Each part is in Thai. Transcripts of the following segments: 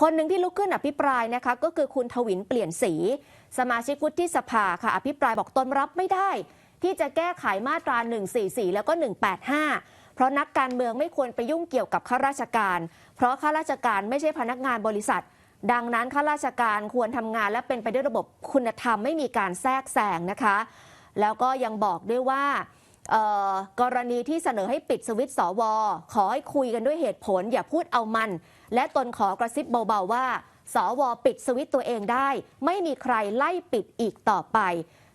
คนหนึ่งที่ลุกขึ้นอภิปรายนะคะก็คือคุณทวินเปลี่ยนสี สมาชิกวุฒิสภาค่ะ อภิปรายบอกตนรับไม่ได้ ที่จะแก้ไขมาตรา 144 แล้วก็ 185 เพราะนักการเมืองไม่ควรไปยุ่งเกี่ยวกับข้าราชการ เพราะข้าราชการไม่ใช่พนักงานบริษัท ดังนั้นข้าราชการควรทำงานและเป็นไปด้วยระบบคุณธรรมไม่มีการแทรกแซงนะคะ แล้วก็ยังบอกด้วยว่า กรณีที่เสนอให้ปิดสวิตช์สว ขอให้คุยกันด้วยเหตุผล อย่าพูดเอามัน และตนขอกระซิบเบาๆว่า สว ปิดสวิตตัวเองได้ ไม่มีใครไล่ปิดอีกต่อไป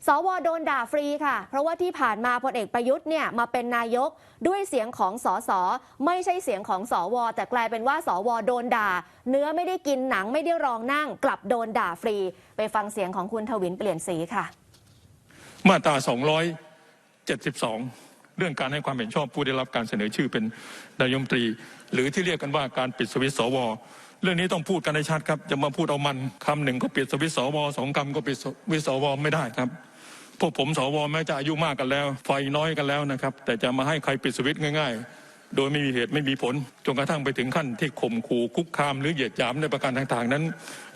สวโดนด่าฟรีค่ะ เพราะว่าที่ผ่านมาพลเอกประยุทธ์เนี่ยมาเป็นนายกด้วยเสียงของสสไม่ใช่เสียงของสว แต่กลายเป็นว่าสวโดนด่า เนื้อไม่ได้กินหนังไม่ได้รองนั่ง กลับโดนด่าฟรี ไปฟังเสียงของคุณทวินเปลี่ยนสีค่ะ มาตรา 72 เรื่องการให้ความเห็นชอบผู้ได้รับการเสนอชื่อเป็นนายมตรี หรือที่เรียกกันว่าการปิดสวิตสวเรื่องนี้ต้องพูดกันในชัดครับจะมาพูดเอามันคำหนึ่งก็ปิดสวิตสวสองคำก็ปิดสวิตสวไม่ได้ครับพวกผมสวแม้จะอายุมากกันแล้ว ไฟน้อยกันแล้วนะครับ แต่จะมาให้ใครปิดสวิตง่าย ๆ โดยไม่มีเหตุไม่มีผลจนกระทั่งไปถึงขั้นที่ข่มขู่คุกคามหรือเหยียดหยามในประการต่างๆ นั้น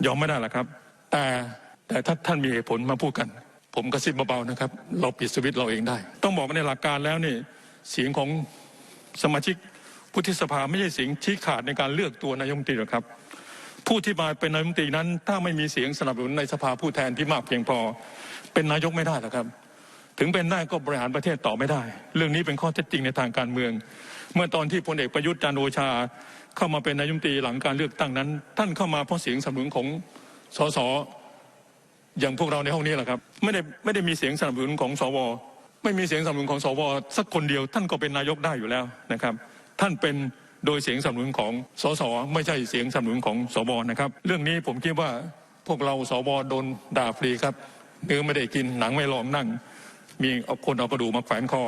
ยอมไม่ได้หรอกครับ แต่แต่ถ้าท่านมีเหตุผลมาพูดกัน ผมกระซิบเบาๆนะครับ เราปิดสวิตเราเองได้ ต้องบอกว่าในหลักการแล้วนี่เสียงของสมาชิกพุทธสภาไม่ใช่เสียงชี้ขาดในการเลือกตัวนายกรัฐมตรีหรอกครับ ผู้ที่มาเป็นนายกรัฐมตรีนั้น ถ้าไม่มีเสียงสนับสนุนในสภาผู้แทนที่มากเพียงพอ เป็นนายกไม่ได้หรอกครับ ถึงเป็นได้ก็บริหารประเทศต่อไม่ได้ เรื่องนี้เป็นข้อเท็จจริงในทางการเมือง เมื่อตอนที่พลเอกประยุทธ์จันโอชา เข้ามาเป็นนายกรัฐมตรีหลังการเลือกตั้งนั้น ท่านเข้ามาเพราะเสียงสนับสนุนของสส อย่างพวกเราในห้องนี้แหละครับไม่ได้ไม่ได้มีเสียงสนับสนุนของสวไม่มีเสียงสนับสนุนของสวสักคนเดียว ท่านก็เป็นนายกได้อยู่แล้วนะครับ ท่านเป็นโดยเสียงสนับสนุนของสสไม่ใช่เสียงสนับสนุนของสวนะครับ เรื่องนี้ผมคิดว่าพวกเราสวโดนด่าฟรีครับเนื้อไม่ได้กินหนังไม่ลองนั่ง มีเอาคนเอากระดูกมาแขวนคอ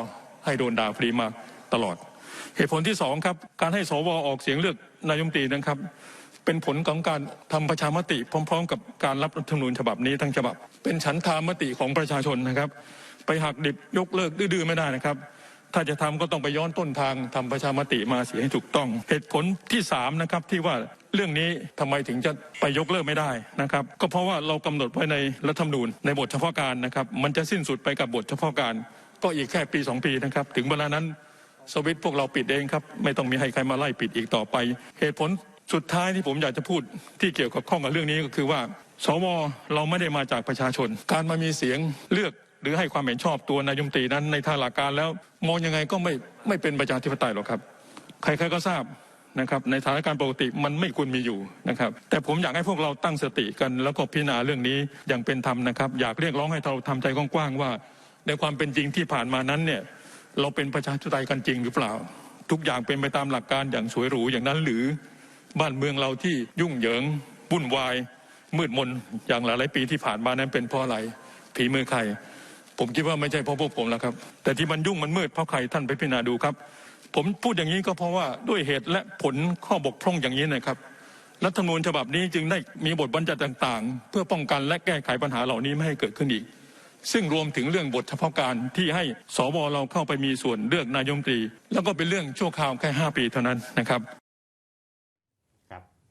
ให้โดนด่าฟรีมาตลอด เหตุผลที่สองครับ การให้สวออกเสียงเลือกนายมตรีนะครับ เป็นผลของการทำประชามติพร้อม ๆ กับการรับรัฐธรรมนูญฉบับนี้ทั้งฉบับ เป็นฉันทามติของประชาชนนะครับ ไปหักดิบยกเลิกดื้อๆไม่ได้นะครับ ถ้าจะทำก็ต้องไปย้อนต้นทางทำประชามติมาเสียให้ถูกต้อง เหตุผลที่สามนะครับที่ว่าเรื่องนี้ทำไมถึงจะไปยกเลิกไม่ได้นะครับ ก็เพราะว่าเรากำหนดไว้ในรัฐธรรมนูญในบทเฉพาะการนะครับ มันจะสิ้นสุดไปกับบทเฉพาะการก็อีกแค่ปีสองปีนะครับ ถึงเวลานั้นสวิตพวกเราปิดเองครับ ไม่ต้องมีให้ใครมาไล่ปิดอีกต่อไป เหตุผล สุดท้ายที่ผมอยากจะพูดที่เกี่ยวกับข้องกับเรื่องนี้ก็คือว่าสวเราไม่ได้มาจากประชาชน การมามีเสียงเลือกหรือให้ความเห็นชอบตัวนายมตรีนั้นในทางหลักการแล้วมองยังไงก็ไม่ไม่เป็นประชาธิปไตยหรอกครับ ใครๆก็ทราบนะครับในสถานการณ์ปกติมันไม่ควรมีอยู่นะครับ แต่ผมอยากให้พวกเราตั้งสติกัน แล้วก็พิจารณาเรื่องนี้อย่างเป็นธรรมนะครับ อยากเรียกร้องให้เราทำใจกว้างๆว่า ในความเป็นจริงที่ผ่านมานั้นเนี่ยเราเป็นประชาธิปไตยกันจริงหรือเปล่า ทุกอย่างเป็นไปตามหลักการอย่างสวยหรูอย่างนั้นหรือ บ้านเมืองเราที่ยุ่งเหยิงวุ่นวาย มืดมนอย่างหลายๆปีที่ผ่านมานั้นเป็นเพราะอะไรผีมือใคร ผมคิดว่าไม่ใช่เพราะพวกผมแล้วครับ แต่ที่มันยุ่งมันมืดเพราะใครท่านไปพิจารณาดูครับ ผมพูดอย่างนี้ก็เพราะว่าด้วยเหตุและผลข้อบกพร่องอย่างนี้นะครับรัฐธรรมนูญฉบับนี้จึงได้มีบทบัญญัติต่าง ๆ เพื่อป้องกันและแก้ไขปัญหาเหล่านี้ไม่ให้เกิดขึ้นอีก ซึ่งรวมถึงเรื่องบทเฉพาะการที่ให้สวเราเข้าไปมีส่วนเลือกนายมตรี แล้วก็เป็นเรื่องชั่วคราวแค่ 5 ปีเท่านั้นนะครับ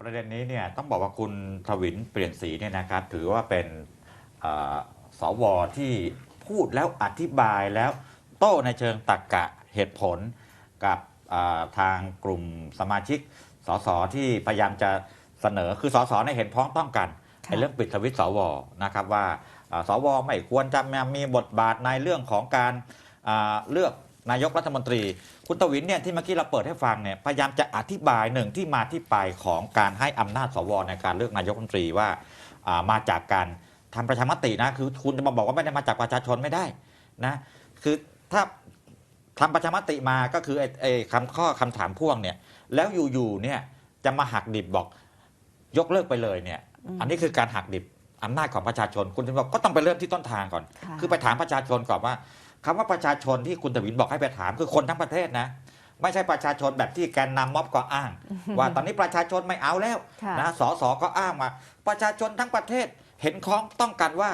ประเด็นนี้เนี่ยต้องบอกว่าคุณทวินเปลี่ยนสีเนี่ยนะครับ ถือว่าเป็นเออสวที่พูดแล้วอธิบายแล้วโต้ในเชิงตรรกกะเหตุผลกับอ่าทางกลุ่มสมาชิกสสที่พยายามจะเสนอคือสสในยเห็นพ้องต้องกันค่ะในเรื่องปิดสวิตช์สวนะครับว่าอ่าสวไม่ควรจะมามีบทบาทในเรื่องของการอ่าเลือก นายกรัฐมนตรี คุณตวินเนี่ยที่เมื่อกี้เราเปิดให้ฟังเนี่ยพยายามจะอธิบายหนึ่งที่มาที่ไปของการให้อำนาจสวในการเลือกนายกรัฐมนตรีว่าอ่ามาจากการทำประชามตินะคือคุณจะมาบอกว่าไม่ได้มาจากประชาชนไม่ได้นะคือถ้าทำประชามติมาก็คือไอ้ไอ้คำข้อคำถามพ่วงเนี่ยแล้วอยู่ๆเนี่ยจะมาหักดิบบอกยกเลิกไปเลยเนี่ยอันนี้คือการหักดิบอำนาจของประชาชนคุณจะบอกก็ต้องไปเริ่มที่ต้นทางก่อนค่ะคือไปถามประชาชนก่อนว่า คำว่าประชาชนที่คุณตวินบอกให้ไปถามคือคนทั้งประเทศนะ ไม่ใช่ประชาชนแบบที่แกนนำม็อบก็อ้าง ว่าตอนนี้ประชาชนไม่เอาแล้วค่ะนะสสก็อ้างมา ประชาชนทั้งประเทศเห็นพ้องต้องกันว่า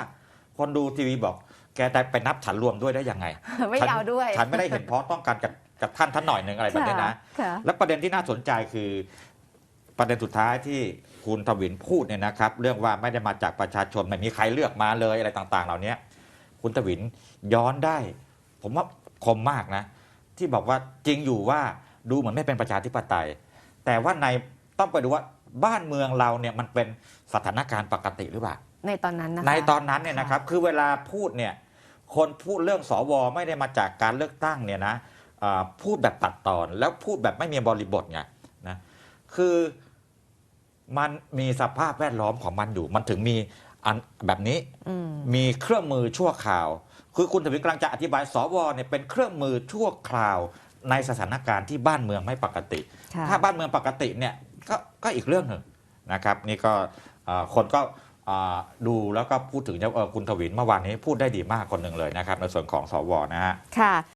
คนดูทีวีบอก แกได้ไปนับฉันรวมด้วยได้ยังไงไม่ฉันเอาด้วย ฉันไม่ได้เห็นพ้องต้องกันกับกับท่านท่านหน่อยหนึ่งอะไรแบบนี้นะค่ะและประเด็นที่น่าสนใจคือประเด็นสุดท้ายที่คุณทวินพูดเนี่ยนะครับ เรื่องว่าไม่ได้มาจากประชาชนไม่มีใครเลือกมาเลยอะไรต่าง ๆ เหล่านี้ คุณทวินย้อนได้ ผมว่าคมมากนะ ที่บอกว่าจริงอยู่ว่าดูเหมือนไม่เป็นประชาธิปไตย แต่ว่าในต้องไปดูว่าบ้านเมืองเราเนี่ยมันเป็นสถานการณ์ปกติหรือเปล่าในตอนนั้นนะคะในตอนนั้นเนี่ยนะครับคือเวลาพูดเนี่ยคนพูดเรื่องสวไม่ได้มาจากการเลือกตั้งเนี่ยนะอ่าพูดแบบตัดตอนแล้วพูดแบบไม่มีบริบทไงนะคือมันมีสภาพแวดล้อมของมันอยู่ มันถึงมี อันแบบนี้อืมมีเครื่องมือชั่วคราว คือคุณทวินกำลังจะอธิบายสวเนี่ยเป็นเครื่องมือชั่วคราวในสถานการณ์ที่บ้านเมืองไม่ปกติค่ะถ้าบ้านเมืองปกติเนี่ยก็ก็อีกเรื่องหนึ่งนะครับ นี่ก็เอ่อคนก็อ่าดูแล้วก็พูดถึงเอ่อคุณทวินเมื่อวานนี้พูดได้ดีมากคนหนึ่งเลยนะครับ ในส่วนของสวนะฮะค่ะ